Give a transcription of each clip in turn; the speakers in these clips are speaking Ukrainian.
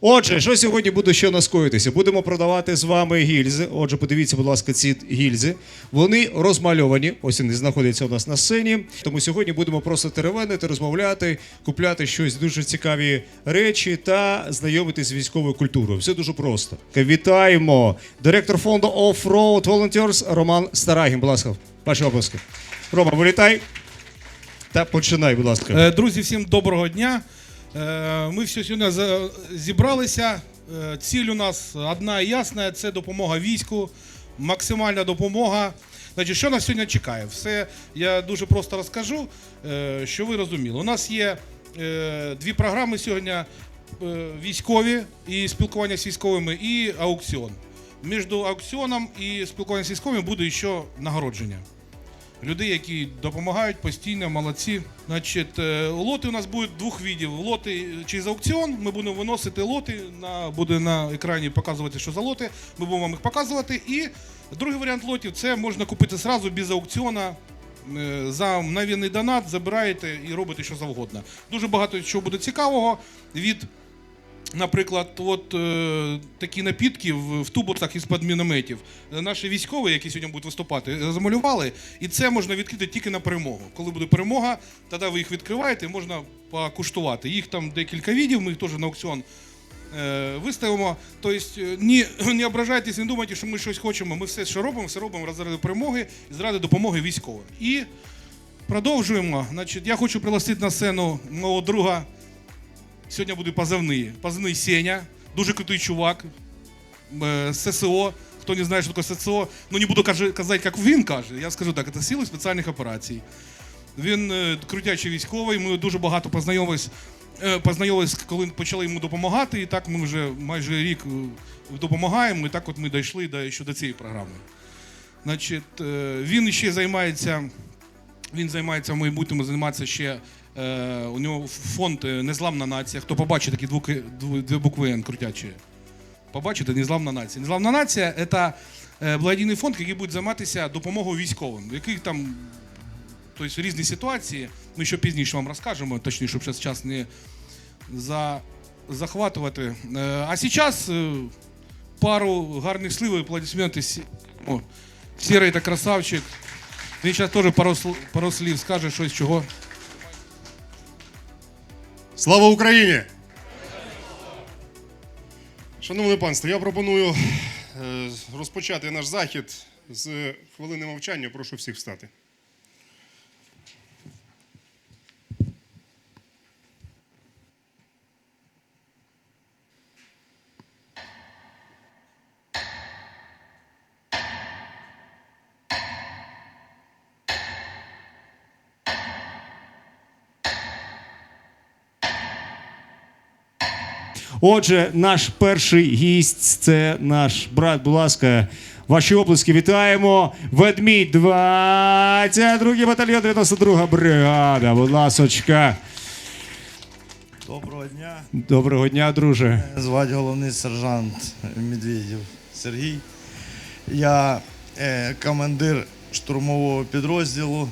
Отже, що сьогодні буде ще наскоїтися? Будемо продавати з вами гільзи. Отже, подивіться, будь ласка, ці гільзи. Вони розмальовані. Ось вони знаходяться у нас на сцені. Тому сьогодні будемо просто теревенити, розмовляти, купляти щось дуже цікаві речі та знайомитись з військовою культурою. Все дуже просто. Вітаємо! Директор фонду Off-Road Volunteers Роман Старагін. Будь ласка, ваші обласки. Рома, вилітай та починай, будь ласка. Е, Друзі, всім доброго дня. Е, Ми всі сьогодні зібралися. Е, Ціль у нас одна і ясна: це допомога війську, максимальна допомога. Значить, що нас сьогодні чекає? Все я дуже просто розкажу, е, що ви розуміли. У нас є дві програми сьогодні: військові і спілкування з військовими, і аукціон. Між аукціоном і спілкуванням з військовими буде ще нагородження людей, які допомагають постійно, молодці. Значить, е, лоти у нас будуть двох видів. Лоти через аукціон. Ми будемо виносити лоти, на, буде на екрані показувати, що за лоти. Ми будемо вам їх показувати. І другий варіант лотів це можна купити зразу без аукціона. Е, За навільний донат забираєте і робите що завгодно. Дуже багато чого буде цікавого від Наприклад, от е, такі напітки в, в тубусах із-під мінометів. Е, Наші військові, які сьогодні будуть виступати, е, замалювали, і це можна відкрити тільки на перемогу. Коли буде перемога, тоді ви їх відкриваєте, можна покуштувати. Їх там декілька відів, ми їх теж на аукціон е, виставимо. Тобто, е, ні, не ображайтесь, не думайте, що ми щось хочемо. Ми все, що робимо, все робимо заради перемоги і заради допомоги військовим. І продовжуємо. Значить, я хочу пригласити на сцену мого друга. Сьогодні буде позивний. Позивний Сеня, дуже крутий чувак. е, ССО. Хто не знає, що таке ССО, ну не буду казати, як він каже. Я скажу так, це сили спеціальних операцій. Він е, крутячий військовий. Ми дуже багато е, познайомились, коли почали йому допомагати. І так ми вже майже рік допомагаємо. І так от ми дійшли до, ще до цієї програми. Значить, він ще займається. Він займається, ми будемо займатися ще. Е, у нього фонд е, Незламна нація. Хто побачить такі дві, дві букви Н крутячі? Побачите, Незламна нація. Незламна нація це е, благодійний фонд, який буде займатися допомогою військовим, в яких там тобто, різні ситуації. Ми ще пізніше вам розкажемо, точніше, щоб зараз час не за, захватувати. А зараз пару гарних слів і аплодисменти. О, Сірий та красавчик. Він зараз теж пару слів скаже щось, чого. Слава Україні! Шановне панство, я пропоную е, розпочати наш захід з хвилини мовчання. Прошу всіх встати. Отже, наш перший гість це наш брат. Будь ласка, ваші оплески вітаємо. Ведмідь 22 батальйон, 92 бригада. Будь ласочка. Доброго дня. Доброго дня, друже. Мене звати головний сержант Медведєв Сергій. Я е, командир штурмового підрозділу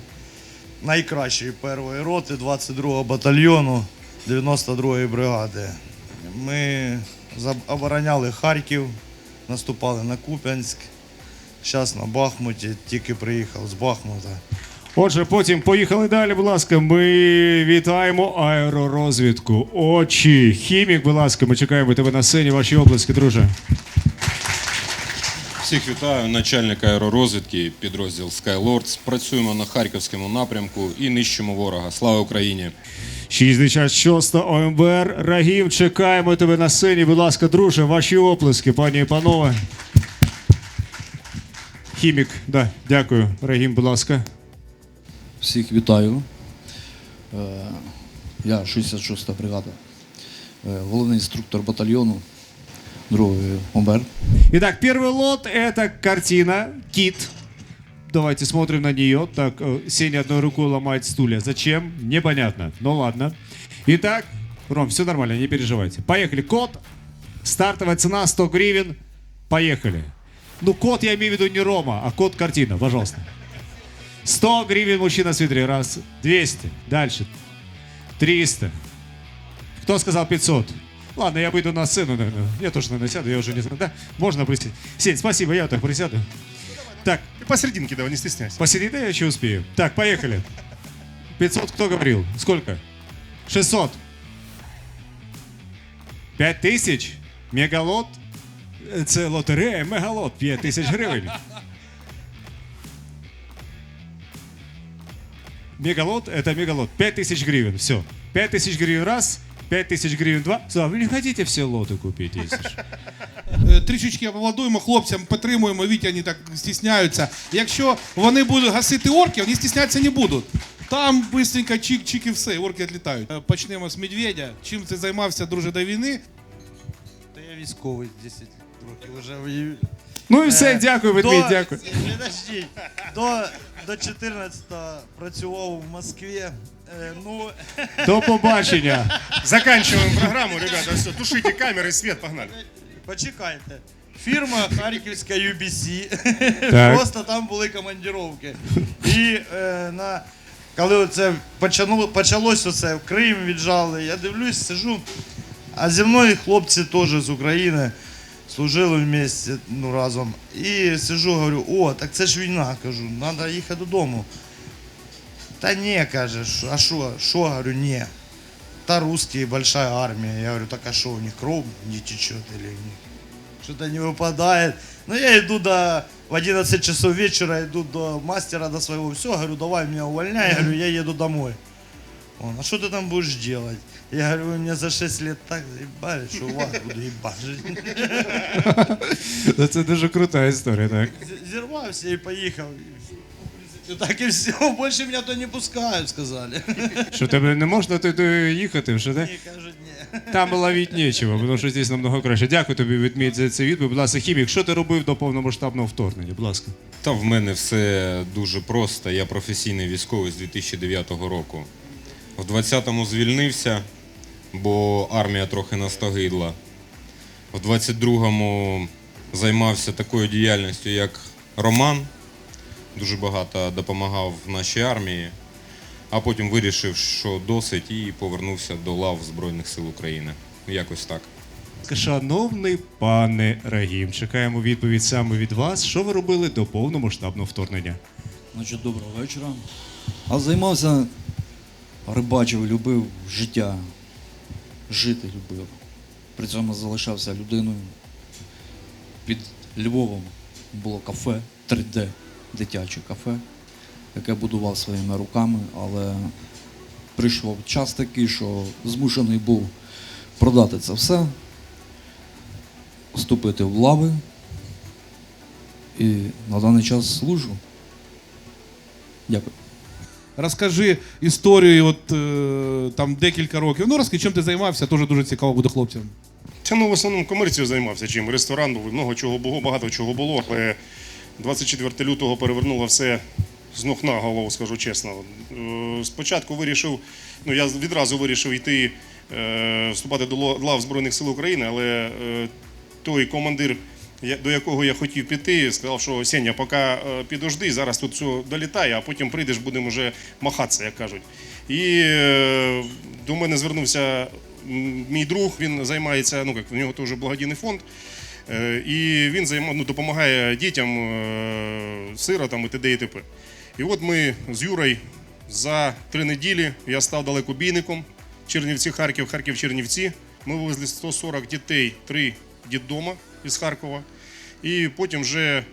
найкращої першої роти 22-го батальйону 92-ї бригади. Ми обороняли Харків, наступали на Куп'янськ. Зараз на Бахмуті, тільки приїхав з Бахмута. Отже, потім поїхали далі. Будь ласка, ми вітаємо аеророзвідку. Очі. Хімік, будь ласка, ми чекаємо тебе на сцені. Ваші оплески, друже. Всіх вітаю, начальник аеророзвідки, підрозділ Skylords. Працюємо на харківському напрямку і нищимо ворога. Слава Україні! 66 ОМБР. Рагів, чекаємо тебе на сцені. Будь ласка, друже, ваші оплески, пані і панове. Хімік, да, дякую. Рагім, будь ласка. Всіх вітаю. Е, Я 66-та бригада, Е, головний інструктор батальйону, другий ОМБР. Итак, первый лот это картина Кит. Давайте смотрим на нее. Так, э, Сеня одной рукой ломает стулья. Зачем? Непонятно. Ну ладно. Итак, Ром, все нормально, не переживайте. Поехали. Код. Стартовая цена 100 гривен. Поехали. Ну, код я имею в виду не Рома, а код картина, пожалуйста. 100 гривен мужчина в свитере. Раз. 200. Дальше. 300. Кто сказал 500? Ладно, я выйду на сцену, наверное. Я тоже, наверное, сяду, я уже не знаю. Да? Можно присесть. Сень, спасибо, я так присяду. Так, Ти посерединки давай, не стесняйся. посидите, я еще успею. Так, поехали. 500 кто говорил? Сколько? 600. 5000? Мегалот? Це лотерея, мегалот, 5 тисяч гривень. Мегалот – это мегалот. 5 тысяч гривен, все. 5 тысяч гривен раз, 5 тысяч гривен два. Все, вы не хотите все лоты купить, если ж? Е, Трішечки аплодуємо хлопцям, підтримуємо, Вітя, вони так стісняються. Якщо вони будуть гасити орків, вони стіснятися не будуть. Там быстренько чик-чик і все, і орки відлітають. Е, Почнемо з медведя. Чим ти займався, друже, до війни? Та я військовий 10 років вже воюю. Ну і все, Е, дякую, до- ведмідь, дякую. Подождіть. До, до 14-го працював в Москві. Е, ну, До побачення. Заканчиваем программу, ребята. Все, тушите камеры, свет, погнали. почекайте. Фірма Харківська UBC. Так. Просто там були командировки. І е, на, коли це почало, почалось оце, в Крим віджали, я дивлюсь, сижу. А зі мною хлопці теж з України служили вместе, ну, разом. І сижу, говорю, о, так це ж війна, кажу, треба їхати додому. Та ні, каже, «Шо- а що, що, говорю, ні. Та русские, большая армия. Я говорю, так а что, у них кровь не течет или не- что-то не выпадает. Ну, я иду до, в 11 часов вечера, иду до мастера, до своего, все, говорю, давай меня увольняй, говорю, я еду домой. Он, а что ты там будешь делать? Я говорю, вы меня за 6 лет так заебали, что вас буду ебашить. Ну, Це дуже крута історія, так. З- Зірвався і поїхав. Так і все, більше мене то не пускають, сказали. Що тебе не можна туди їхати вже, так? Ні, кажуть, ні. Там ловити нічого, тому що здесь намного краще. Дякую тобі, відмідь, за цей відповідь. Будь ласка, хімік, що ти робив до повномасштабного вторгнення? Будь ласка. Та в мене все дуже просто. Я професійний військовий з 2009 року. В 20-му звільнився, бо армія трохи настогидла. В 22-му займався такою діяльністю, як Роман. Дуже багато допомагав нашій армії, а потім вирішив, що досить, і повернувся до лав Збройних сил України. Якось так. Шановний пане Рагім, чекаємо відповідь саме від вас. Що ви робили до повномасштабного вторгнення? Значить, доброго вечора. А займався, рибачив, любив життя, жити любив. При цьому залишався людиною. Під Львовом було кафе, 3D, дитяче кафе, яке будував своїми руками, але прийшов час такий, що змушений був продати це все, вступити в лави і на даний час служу. Дякую. Розкажи історію, от е, там декілька років. Ну розкажи, чим ти займався, теж дуже цікаво буде хлопцям. Та ну в основному комерцією займався чим. Ресторан був, много чого було, багато чого було, але 24 лютого перевернуло все з ног на голову, скажу чесно. Е, Спочатку вирішив, ну я відразу вирішив йти е, вступати до лав Збройних сил України, але е, той командир, до якого я хотів піти, сказав, що Сеня, поки підожди, зараз тут все долітає, а потім прийдеш, будемо вже махатися, як кажуть. І до мене звернувся мій друг, він займається, ну як в нього теж благодійний фонд. Е, І він займа, ну, допомагає дітям, е, сиротам і т.д. і т.п. І от ми з Юрою за три неділі я став далекобійником. Чернівці, Харків, Харків, Чернівці. Ми вивезли 140 дітей, три дітдома із Харкова. І потім вже,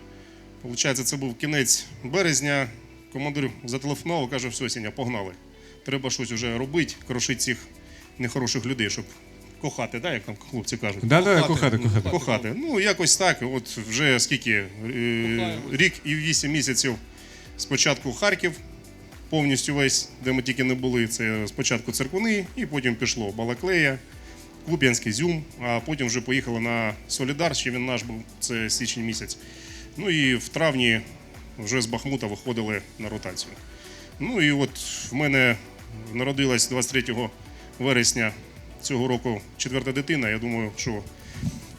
виходить, це був кінець березня. Командир зателефонував, каже, все, Сеня, погнали. Треба щось вже робити, крошити цих нехороших людей, щоб кохати, да, як там хлопці кажуть. Да, да, Кохати. кохати, кохати. Ну, якось так. От вже скільки? е, Рік і вісім місяців спочатку Харків, повністю весь, де ми тільки не були. Це спочатку церквуни, і потім пішло Балаклея, Куп'янський Зюм, а потім вже поїхали на Солідар, ще він наш був, це січень місяць. Ну і в травні вже з Бахмута виходили на ротацію. Ну і от в мене народилась 23 вересня цього року четверта дитина. Я думаю, що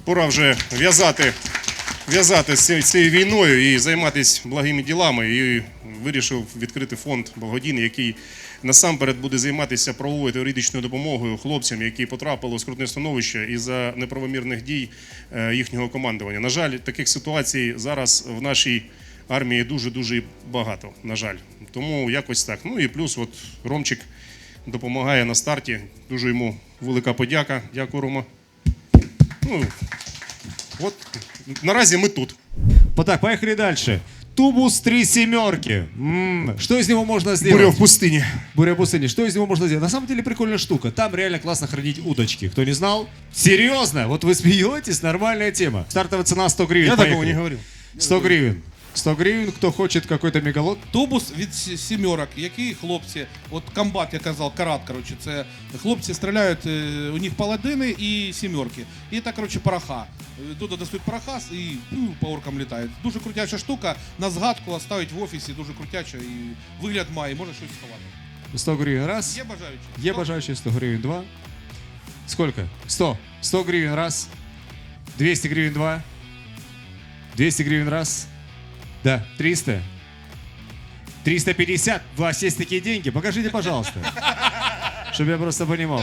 пора вже в'язати в'язати з цією війною і займатися благими ділами. І вирішив відкрити фонд благодійний, який насамперед буде займатися правовою та юридичною допомогою хлопцям, які потрапили у скрутне становище із-за неправомірних дій е, їхнього командування. На жаль, таких ситуацій зараз в нашій армії дуже дуже багато. На жаль, тому якось так. Ну і плюс, от Ромчик допомагає на старті. Дуже йому велика подяка. Дякую, Рома. Ну, от наразі ми тут. Вот так, поехали дальше. Тубус три семерки. М, Что из него можно сделать? Буря в пустині. Буря пустыни. Что из него можно сделать? На самом деле прикольная штука. Там реально классно хранить удочки. Кто не знал? Серьезно? Вот вы смеетесь, нормальная тема. Стартовая цена 100 гривен. Я Поехали. такого не говорив. 100 гривен. 100 гривен, кто хочет какой-то мегалот. Тубус від сі- сімерок, які хлопці, от комбат, я казав, карат, коротше, це хлопці стріляють, е, у них паладини і сімерки. І так, коротше, пороха. Е, Туди достають пороха і ну, по оркам літають. Дуже крутяча штука, на згадку оставить в офісі, дуже крутяча і вигляд має, може щось сховати. 100 гривен раз. Є бажаючі? Е бажающие 100 гривен два. Сколько? 100. 100 гривен раз. 200 гривен два. 200 гривен раз. Да, 300. 350. У вас есть такие деньги? Покажите, пожалуйста. Чтобы я просто понимал.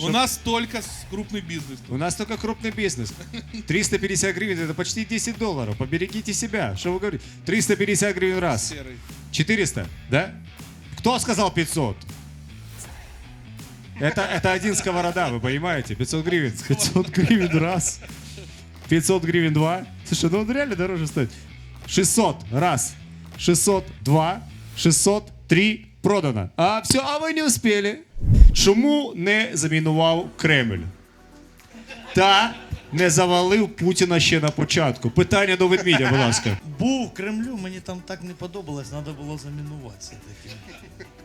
У нас тільки крупний бізнес. У нас только крупный бизнес. 350 гривен это почти 10 долларов. Поберегите себя. Что вы говорите? 350 гривен раз. Серий. 400, да? Кто сказал 500? Это, это один сковорода, вы понимаете? 500 гривен. 500 гривен раз. 500 гривен два. Слушай, ну он реально дороже стоит. 600 раз. 600 два. 600. Продано. А все, а ви не успели. Чому не замінував Кремль? Та не завалив Путіна ще на початку. Питання до ведмідя, будь ласка. Був в Кремлю, мені там так не подобалось, треба було замінувати все-таки.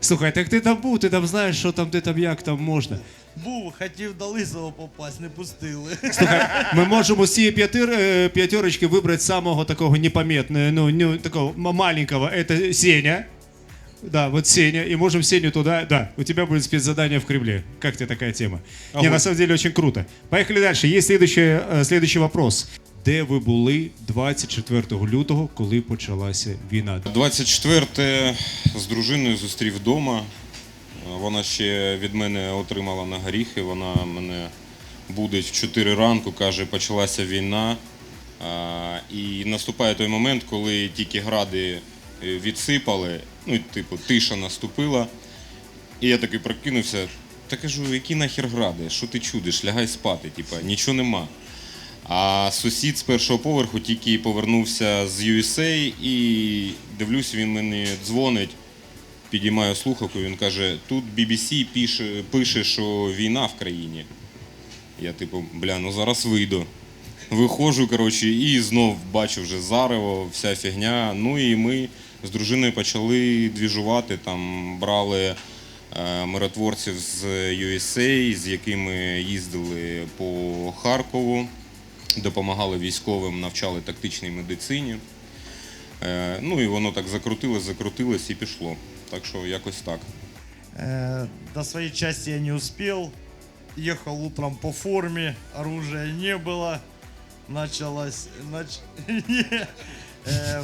Слухай, так ти там був, ти там знаєш, що там, де там, як там можна. Був, хотів до Лисого попасть, не пустили. Слухай, ми можемо з цієї п'ятир, е, п'ятерочки вибрати самого такого непомітного, ну, ну, такого м- маленького, это Сеня. Да, вот Сеня, и можем Сеню туда, да, у тебя будет спецзадание в Кремле. Как тебе такая тема? Не, на самом деле очень круто. Поехали дальше. Есть следующий, е, следующий вопрос. Де ви були 24 лютого, коли почалася війна? 24 з дружиною зустрів вдома. Вона ще від мене отримала на горіхи. Вона мене будить в 4 ранку, каже, почалася війна. І наступає той момент, коли тільки гради е, відсипали, ну, типу, тиша наступила. І я такий прокинувся. Та кажу, які нахер гради? Що ти чудиш? Лягай спати, типа, нічого нема. А сусід з першого поверху тільки повернувся з USA і дивлюсь, він мені дзвонить, підіймаю слухавку, він каже, тут BBC пише, пише, що війна в країні. Я типу, бля, ну зараз вийду. Виходжу, коротше, і знов бачу вже зарево, вся фігня. Ну і ми з дружиною почали двіжувати, там брали е, миротворців з USA, з якими їздили по Харкову, допомагали військовим, навчали тактичній медицині. Е, ну і воно так закрутилось, закрутилось і пішло. Так що якось так. Э, До своей части я не успел. Ехал утром по форме, оружия не было. Началось... нач-. Э,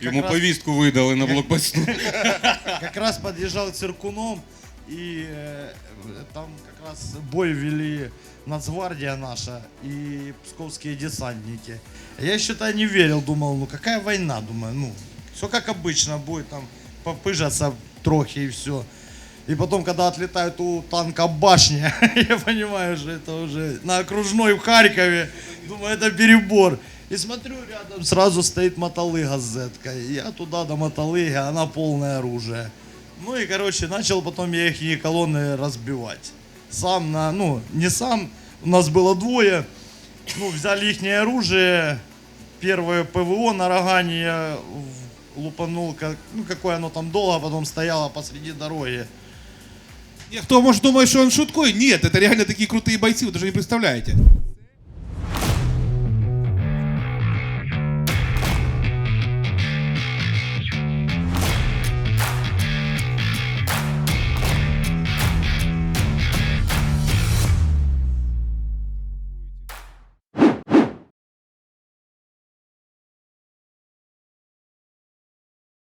Йому раз- повістку видали на блокпосту. как раз подъезжал Циркуном, и э, там как раз бой вели Нацгвардия наша и псковские десантники. Я считаю, не верил, думал, ну какая война, думаю, ну, все как обычно будет, там попыжаться трохи и все. И потом, когда отлетают у танка башня, я понимаю, что это уже на окружной в Харькове, думаю, это перебор. И смотрю, рядом сразу стоит мотолыга с зеткой. Я туда до мотолыги, она полное оружие. Ну и, короче, начал потом я их колонны разбивать. Сам на, ну, не сам, у нас было двое. Ну, взяли их оружие. Первое ПВО на Рогане я лупанул, как, ну, какое оно там долго, потом стояло посреди дороги. Не, Кто может думать, что он шуткой? Нет, это реально такие крутые бойцы, вы даже не представляете.